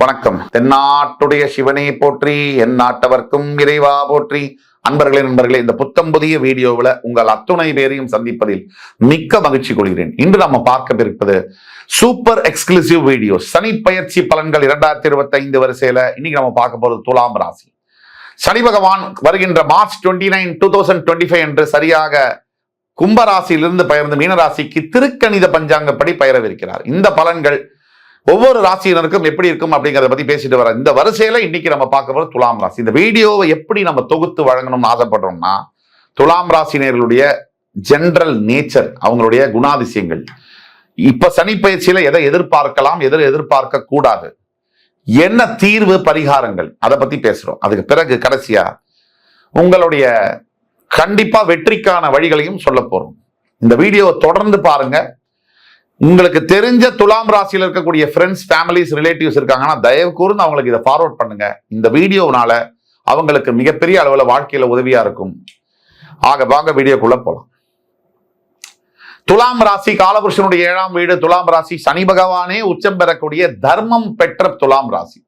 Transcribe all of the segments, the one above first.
வணக்கம். தென்னாட்டுடைய சிவனை போற்றி என் நாட்டவர்க்கும் இறைவா போற்றி. அன்பர்களே நண்பர்களே இந்த புத்தம் புதிய வீடியோவில் உங்கள் அத்துணை பேரையும் சந்திப்பதில் மிக்க மகிழ்ச்சி கொள்கிறேன். இன்று நம்ம பார்க்க இருப்பது சூப்பர் எக்ஸ்க்ளூசிவ் வீடியோ. சனி பயிற்சி பலன்கள் இரண்டாயிரத்தி இருபத்தி ஐந்து வரிசையில இன்னைக்கு நம்ம பார்க்க போறது துலாம் ராசி. சனி பகவான் வருகின்ற March twenty nine two thousand twenty five என்று சரியாக கும்பராசியிலிருந்து பெயர்ந்து மீனராசிக்கு திருக்கணித பஞ்சாங்கப்படி பயிரவிருக்கிறார். இந்த பலன்கள் ஒவ்வொரு ராசியினருக்கும் எப்படி இருக்கும் அப்படிங்கிறத பத்தி பேசிட்டு வர இந்த வரிசையில இன்னைக்கு நம்ம பார்க்க போகிற துலாம் ராசி. இந்த வீடியோவை எப்படி நம்ம தொகுத்து வழங்கணும்னு ஆசைப்படுறோம்னா துலாம் ராசினியர்களுடைய ஜென்ரல் நேச்சர் அவங்களுடைய குணாதிசயங்கள். இப்ப சனி பயிற்சியில எதை எதிர்பார்க்கலாம் எதை எதிர்பார்க்க கூடாது என்ன தீர்வு பரிகாரங்கள் அதை பத்தி பேசுறோம். அதுக்கு பிறகு கடைசியா உங்களுடைய கண்டிப்பா வெற்றிக்கான வழிகளையும் சொல்ல போறோம். இந்த வீடியோவை தொடர்ந்து பாருங்க. உங்களுக்கு தெரிஞ்ச துலாம் ராசியில் இருக்கக்கூடிய ஃப்ரெண்ட்ஸ் ஃபேமிலிஸ் ரிலேட்டிவ்ஸ் இருக்காங்கன்னா தயவு கூர்ந்து அவங்களுக்கு இதை ஃபார்வர்ட் பண்ணுங்க. இந்த வீடியோனால அவங்களுக்கு மிகப்பெரிய அளவில் வாழ்க்கையில உதவியா இருக்கும். ஆக வாங்க வீடியோக்குள்ள போகலாம் துலாம் ராசி காலபுருஷனுடைய ஏழாம் வீடு துலாம் ராசி சனி பகவானே உச்சம் பெறக்கூடிய தர்மம் பெற்ற துலாம் ராசி.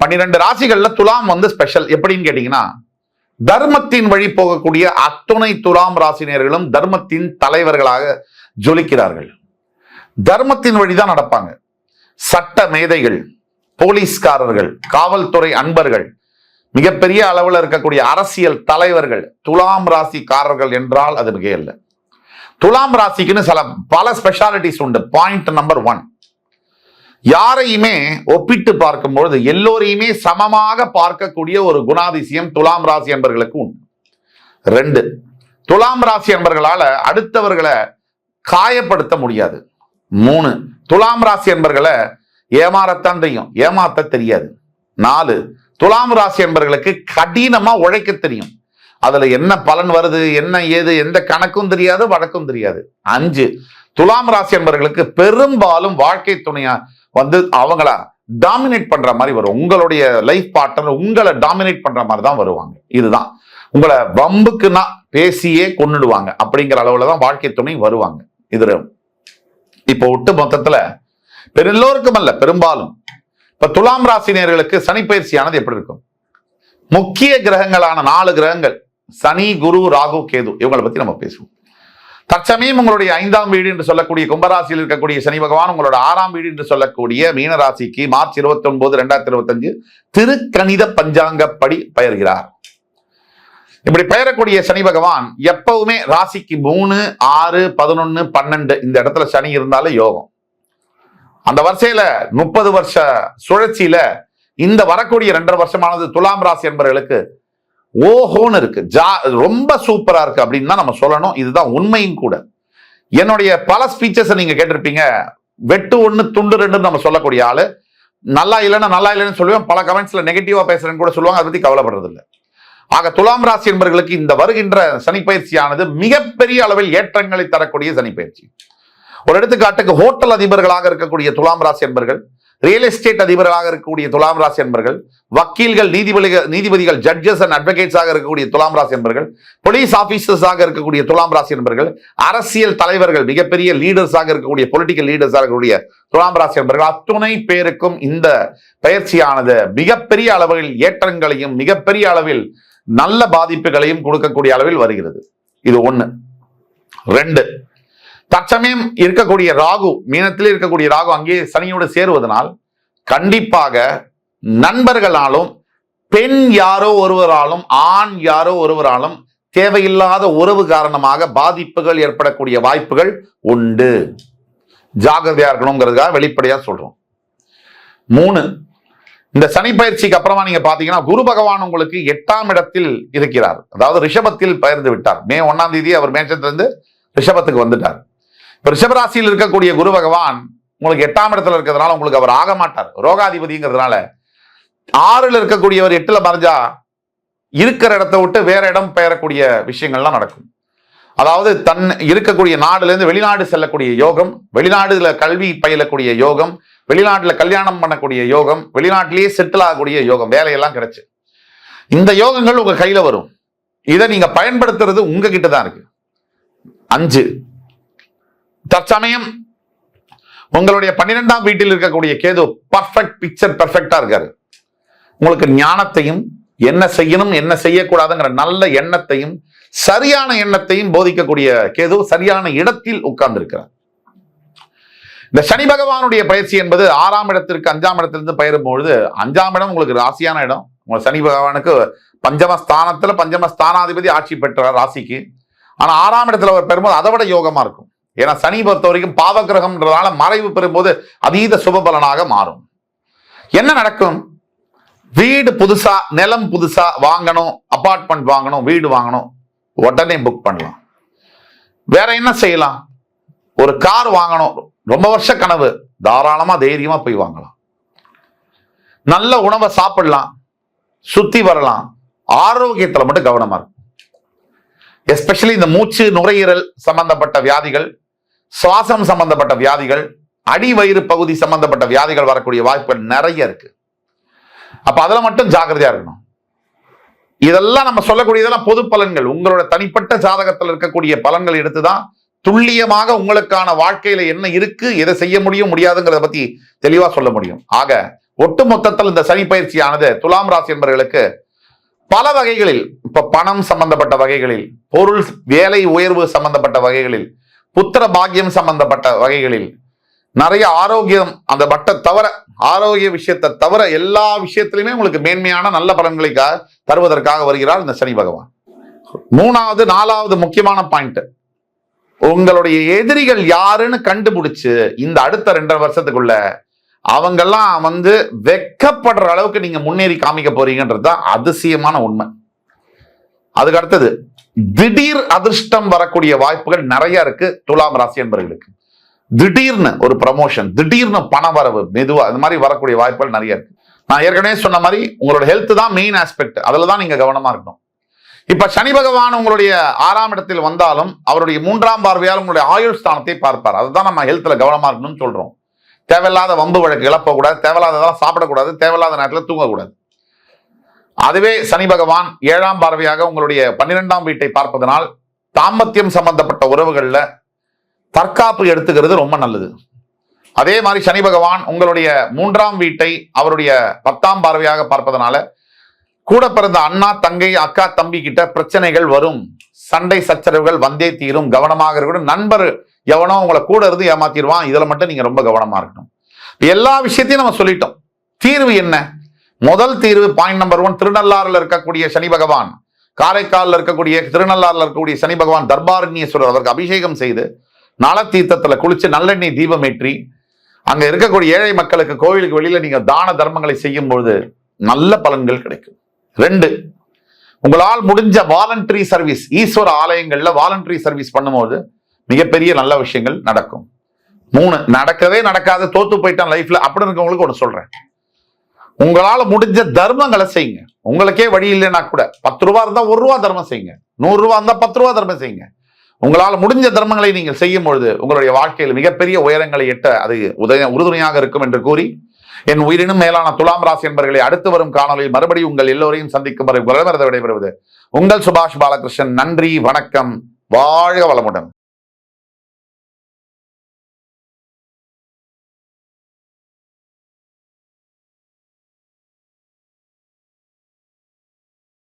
பன்னிரெண்டு ராசிகள்ல துலாம் வந்து ஸ்பெஷல் எப்படின்னு கேட்டீங்கன்னா தர்மத்தின் வழி போகக்கூடிய அத்துணை துலாம் ராசினியர்களும் தர்மத்தின் தலைவர்களாக ஜொலிக்கிறார்கள். தர்மத்தின் வழிதான் நடப்பாங்க. சட்ட மேதைகள் போலீஸ்காரர்கள் காவல்துறை அன்பர்கள் மிகப்பெரிய அளவில் இருக்கக்கூடிய அரசியல் தலைவர்கள் துலாம் ராசிக்காரர்கள் என்றால் அது மிகையல்ல. துலாம் ராசிக்குன்னு சில பல ஸ்பெஷாலிட்டிஸ் உண்டு. பாயிண்ட் நம்பர் ஒன் யாரையுமே ஒப்பிட்டு பார்க்கும்பொழுது எல்லோரையுமே சமமாக பார்க்கக்கூடிய ஒரு குணாதிசயம் துலாம் ராசி என்பர்களுக்கு உண்டு. ரெண்டு துலாம் ராசி என்பர்களால அடுத்தவர்களை காயப்படுத்த முடியாது. மூணு. துலாம் ராசி என்பர்களை ஏமாறத்தான் தெரியும். ஏமாத்த தெரியாது. நாலு. துலாம் ராசி என்பர்களுக்கு கடினமா உழைக்க தெரியும். அதுல என்ன பலன் வருது என்ன ஏது எந்த கணக்கும் தெரியாது வழக்கும் தெரியாது. அஞ்சு. துலாம் ராசி என்பர்களுக்கு பெரும்பாலும் வாழ்க்கை துணையா வந்து அவங்கள டாமினேட் பண்ற மாதிரி வரும். உங்களுடைய லைஃப் பார்ட்னர் உங்களை டாமினேட் பண்ற மாதிரி தான் வருவாங்க. இதுதான். உங்களை வம்புக்குன்னா பேசியே கொன்னுடுவாங்க. அப்படிங்கிற அளவுல தான் வாழ்க்கை துணை வருவாங்க. இது இப்போ ஒட்டு மொத்தத்துல பெருல்லோருக்கும் அல்ல பெரும்பாலும். இப்ப துலாம் ராசினியர்களுக்கு சனி பயிற்சியானது எப்படி இருக்கும்? முக்கிய கிரகங்களான நாலு கிரகங்கள் சனி குரு ராகு கேது இவங்களை பத்தி நம்ம பேசுவோம். தற்சமயம் உங்களுடைய ஐந்தாம் வீடு என்று சொல்லக்கூடிய கும்பராசியில் இருக்கக்கூடிய சனி பகவான் உங்களோட ஆறாம் வீடு என்று சொல்லக்கூடிய மீனராசிக்கு மார்ச் இருபத்தி ஒன்பது ரெண்டாயிரத்தி இருபத்தஞ்சு திருக்கணித பஞ்சாங்கப்படி பயிர்கிறார். இப்படி பெயரக்கூடிய சனி பகவான் எப்பவுமே ராசிக்கு மூணு ஆறு பதினொன்னு பன்னெண்டு இந்த இடத்துல சனி இருந்தாலே யோகம். அந்த வரிசையில முப்பது வருஷ சுழற்சியில இந்த வரக்கூடிய ரெண்டரை வருஷமானது துலாம் ராசி என்பவர்களுக்கு ஓஹோன்னு இருக்கு. ஜா ரொம்ப சூப்பரா இருக்கு அப்படின்னு தான் நம்ம சொல்லணும். இதுதான் உண்மையும் கூட. என்னுடைய பல ஸ்பீச்சஸ் நீங்க கேட்டிருப்பீங்க. வெட்டு ஒன்று துண்டு ரெண்டுன்னு நம்ம சொல்லக்கூடிய ஆளு. நல்லா இல்லைன்னா நல்லா இல்லைன்னு சொல்லுவேன். பல கமெண்ட்ஸ்ல நெகட்டிவா பேசுறேன்னு கூட சொல்லுவாங்க. அதை பத்தி கவலைப்படுறது இல்லை ஆக துலாம் ராசி என்பவர்களுக்கு இந்த வருகின்ற சனி பயிற்சியானது மிகப்பெரிய அளவில் ஏற்றங்களை தரக்கூடிய சனி பயிற்சி. ஒரு எடுத்துக்காட்டுக்கு ஹோட்டல் அதிபர்களாக இருக்கக்கூடிய துலாம் ராசி என்பர்கள் ரியல் எஸ்டேட் அதிபர்களாக இருக்கக்கூடிய துலாம் ராசி என்பர்கள் வக்கீல்கள் நீதிபதிகள் நீதிபதிகள் ஜட்ஜஸ் அண்ட் அட்வொகேட்ஸாக இருக்கக்கூடிய துலாம் ராசி என்பர்கள் போலீஸ் ஆஃபீஸர்ஸாக இருக்கக்கூடிய துலாம் ராசி என்பர்கள் அரசியல் தலைவர்கள் மிகப்பெரிய லீடர்ஸாக இருக்கக்கூடிய பொலிட்டிக்கல் லீடர்ஸாக இருக்கக்கூடிய துலாம் ராசி என்பர்கள் அத்துணை பேருக்கும் இந்த பயிற்சியானது மிகப்பெரிய அளவில் ஏற்றங்களையும் மிகப்பெரிய அளவில் நல்ல பாதிப்புகளையும் கொடுக்கக்கூடிய அளவில் வருகிறது. இது ஒன்று ரெண்டு தற்சமயம் இருக்கக்கூடிய ராகு மீனத்தில் இருக்கக்கூடிய ராகு அங்கே சனியோடு சேருவதனால் கண்டிப்பாக நண்பர்களாலும் பெண் யாரோ ஒருவராலும் ஆண் யாரோ ஒருவராலும் தேவையில்லாத உறவு காரணமாக பாதிப்புகள் ஏற்படக்கூடிய வாய்ப்புகள் உண்டு. ஜாகிரதையா இருக்கணுங்கிறதுக்காக வெளிப்படையா சொல்றோம். மூணு இந்த சனி பயிற்சிக்கு அப்புறமா நீங்க பாத்தீங்கன்னா குரு பகவான் உங்களுக்கு எட்டாம் இடத்தில் இருக்கிறார். அதாவது ரிஷபத்தில் பயிர்ந்து விட்டார். மே ஒன்னாம் தேதி அவர் மேஷத்திலிருந்து ரிஷபத்துக்கு வந்துட்டார். இப்ப ரிஷபராசியில் இருக்கக்கூடிய குரு பகவான் உங்களுக்கு எட்டாம் இடத்துல இருக்கிறதுனால உங்களுக்கு அவர் ஆக மாட்டார். ரோகாதிபதிங்கிறதுனால ஆறுல இருக்கக்கூடியவர் எட்டுல மறைஞ்சா இருக்கிற இடத்தை விட்டு வேற இடம் பெயரக்கூடிய விஷயங்கள்லாம் நடக்கும். அதாவது தன் இருக்கக்கூடிய நாடுல இருந்து வெளிநாடு செல்லக்கூடிய யோகம் வெளிநாடுல கல்வி பயிலக்கூடிய யோகம் வெளிநாட்டில் கல்யாணம் பண்ணக்கூடிய யோகம் வெளிநாட்டிலேயே செட்டில் ஆகக்கூடிய யோகம் வேலையெல்லாம் கிடைச்சு. இந்த யோகங்கள் உங்கள் கையில வரும். இதை நீங்க பயன்படுத்துறது உங்ககிட்ட தான் இருக்கு. அஞ்சு தற்சமயம் உங்களுடைய பன்னிரெண்டாம் வீட்டில் இருக்கக்கூடிய கேது பர்ஃபெக்ட் பிக்சர் பெர்ஃபெக்டா இருக்காரு. உங்களுக்கு ஞானத்தையும் என்ன செய்யணும் என்ன செய்யக்கூடாதுங்கிற நல்ல எண்ணத்தையும் சரியான எண்ணத்தையும் போதிக்கக்கூடிய கேது சரியான இடத்தில் உட்கார்ந்திருக்கிறார். இந்த சனி பகவானுடைய பயிற்சி என்பது ஆறாம் இடத்திற்கு அஞ்சாம் இடத்திலிருந்து பயிரும் பொழுது அஞ்சாம் இடம் உங்களுக்கு ராசியான இடம். உங்கள் சனி பகவானுக்கு பஞ்சமஸ்தானத்தில் பஞ்சமஸ்தானாதிபதி ஆட்சி பெற்றார் ராசிக்கு. ஆனால் ஆறாம் இடத்துல அவர் பெறும்போது அதை விட யோகமாக இருக்கும். ஏன்னா சனி பொறுத்த வரைக்கும் பாவகிரகம்ன்றதால மறைவு பெறும்போது அதீத சுபபலனாக மாறும். என்ன நடக்கும்? வீடு புதுசா நிலம் புதுசா வாங்கணும் அப்பார்ட்மெண்ட் வாங்கணும் வீடு வாங்கணும் உடனே புக் பண்ணலாம். வேற என்ன செய்யலாம்? ஒரு கார் வாங்கணும் ரொம்ப வருஷ கனவு. தாராளமா தைரியமா போய் வாங்கலாம். நல்ல உணவை சாப்பிடலாம். சுத்தி வரலாம். ஆரோக்கியத்துல மட்டும் கவனமா இருக்கும். எஸ்பெஷலி இந்த மூச்சு நுரையீரல் சம்பந்தப்பட்ட வியாதிகள் சுவாசம் சம்பந்தப்பட்ட வியாதிகள் அடி வயிறு பகுதி சம்பந்தப்பட்ட வியாதிகள் வரக்கூடிய வாய்ப்புகள் நிறைய இருக்கு. அப்ப அதுல மட்டும் ஜாக்கிரதையா இருக்கணும். இதெல்லாம் நம்ம சொல்லக்கூடியதெல்லாம் பொது பலன்கள். உங்களோட தனிப்பட்ட ஜாதகத்தில் இருக்கக்கூடிய பலன்கள் எடுத்துதான் துல்லியமாக உங்களுக்கான வாழ்க்கையில என்ன இருக்கு எதை செய்ய முடியும் முடியாதுங்கிறத பத்தி தெளிவா சொல்ல முடியும். ஆக ஒட்டு மொத்தத்தில் இந்த சனி பயிற்சியானது துலாம் ராசி என்பவர்களுக்கு பல வகைகளில் இப்ப பணம் சம்பந்தப்பட்ட வகைகளில் பொருள் வேலை உயர்வு சம்பந்தப்பட்ட வகைகளில் புத்திர பாக்கியம் சம்பந்தப்பட்ட வகைகளில் நிறைய ஆரோக்கியம் அந்த பட்ட தவிர ஆரோக்கிய விஷயத்தை தவிர எல்லா விஷயத்திலுமே உங்களுக்கு மேன்மையான நல்ல பலன்களை தருவதற்காக வருகிறார் இந்த சனி பகவான். மூணாவது நாலாவது முக்கியமான பாயிண்ட். உங்களுடைய எதிரிகள் யாருன்னு கண்டுபிடிச்சு இந்த அடுத்த ரெண்டரை வருஷத்துக்குள்ள அவங்கெல்லாம் வந்து வெக்கப்படுற அளவுக்கு நீங்க முன்னேறி காமிக்க போறீங்கன்றது தான் அதிசயமான உண்மை. அதுக்கு அடுத்தது திடீர் அதிர்ஷ்டம் வரக்கூடிய வாய்ப்புகள் நிறைய இருக்கு துலாம் ராசி என்பவர்களுக்கு திடீர்னு ஒரு ப்ரமோஷன் திடீர்னு பண வரவு மெதுவா இந்த மாதிரி வரக்கூடிய வாய்ப்புகள் நிறைய இருக்கு. நான் ஏற்கனவே சொன்ன மாதிரி உங்களோட ஹெல்த் தான் மெயின் ஆஸ்பெக்ட் அதுல தான் நீங்க கவனமா இருக்கணும். இப்ப சனி பகவான் உங்களுடைய ஆறாம் இடத்தில் வந்தாலும் அவருடைய மூன்றாம் பார்வையால் உங்களுடைய ஆயுள் ஸ்தானத்தை பார்ப்பார். அதுதான் நம்ம ஹெல்த்ல கவனமா இருக்கணும்னு சொல்றோம். தேவையில்லாத வம்பு வழக்குகளை போகக்கூடாது தேவையில்லாததெல்லாம் சாப்பிடக்கூடாது தேவையில்லாத நேரத்தில் தூங்கக்கூடாது. அதுவே சனி பகவான் ஏழாம் பார்வையாக உங்களுடைய பன்னிரெண்டாம் வீட்டை பார்ப்பதனால் தாம்பத்தியம் சம்பந்தப்பட்ட உறவுகள்ல தற்காப்பு எடுத்துக்கிறது ரொம்ப நல்லது. அதே மாதிரி சனி பகவான் உங்களுடைய மூன்றாம் வீட்டை அவருடைய பத்தாம் பார்வையாக பார்ப்பதனால கூட பிறந்த அண்ணா தங்கை அக்கா தம்பி கிட்ட பிரச்சனைகள் வரும். சண்டை சச்சரவுகள் வந்தே தீரும். கவனமாக இருக்கணும். நண்பர் எவனோ உங்களை கூட இருந்து ஏமாத்திடுவான். இதுல மட்டும் நீங்க ரொம்ப கவனமா இருக்கணும். எல்லா விஷயத்தையும் நம்ம சொல்லிட்டோம். தீர்வு என்ன? முதல் தீர்வு பாயிண்ட் நம்பர் ஒன் திருநள்ளாறில் இருக்கக்கூடிய சனி பகவான். காரைக்காலில் இருக்கக்கூடிய திருநள்ளாறுல இருக்கக்கூடிய சனி பகவான் தர்பாரண்யேஸ்வரர் அவருக்கு அபிஷேகம் செய்து நல தீர்த்தத்துல குளிச்சு நல்லெண்ணெய் தீபம் ஏற்றி அங்க இருக்கக்கூடிய ஏழை மக்களுக்கு கோவிலுக்கு வெளியில நீங்க தான தர்மங்களை செய்யும் பொழுது நல்ல பலன்கள் கிடைக்கும். ரெண்டு உங்களால் முடிஞ்ச வாலண்டரி சர்வீஸ் ஈஸ்வர ஆலயங்கள்ல வாலண்டரி சர்வீஸ் பண்ணும்போது மிகப்பெரிய நல்ல விஷயங்கள் நடக்கும். மூணு நடக்கவே நடக்காது தோத்து போயிட்டான் லைஃப்ல அப்படின்னு இருக்கவங்களுக்கு ஒன்று சொல்றேன். உங்களால முடிஞ்ச தர்மங்களை செய்யுங்க. உங்களுக்கே வழி இல்லைன்னா கூட பத்து ரூபா இருந்தா ஒரு ரூபா தர்மம் செய்யுங்க. நூறு ரூபா இருந்தா பத்து ரூபா தர்மம் செய்யுங்க. உங்களால் முடிஞ்ச தர்மங்களை நீங்கள் செய்யும் பொழுது உங்களுடைய வாழ்க்கையில் மிகப்பெரிய உயரங்களை எட்ட அது உதய உறுதுணையாக இருக்கும் என்று கூறி என் உயிரினும் மேலான துலாம் ராசி என்பர்களை அடுத்து வரும் காணொலியில் மறுபடியும் உங்கள் எல்லோரையும் சந்திக்கும் வரை விடைபெறுவது உங்கள் சுபாஷ் பாலகிருஷ்ணன். நன்றி வணக்கம் வாழ்க வளமுடன்.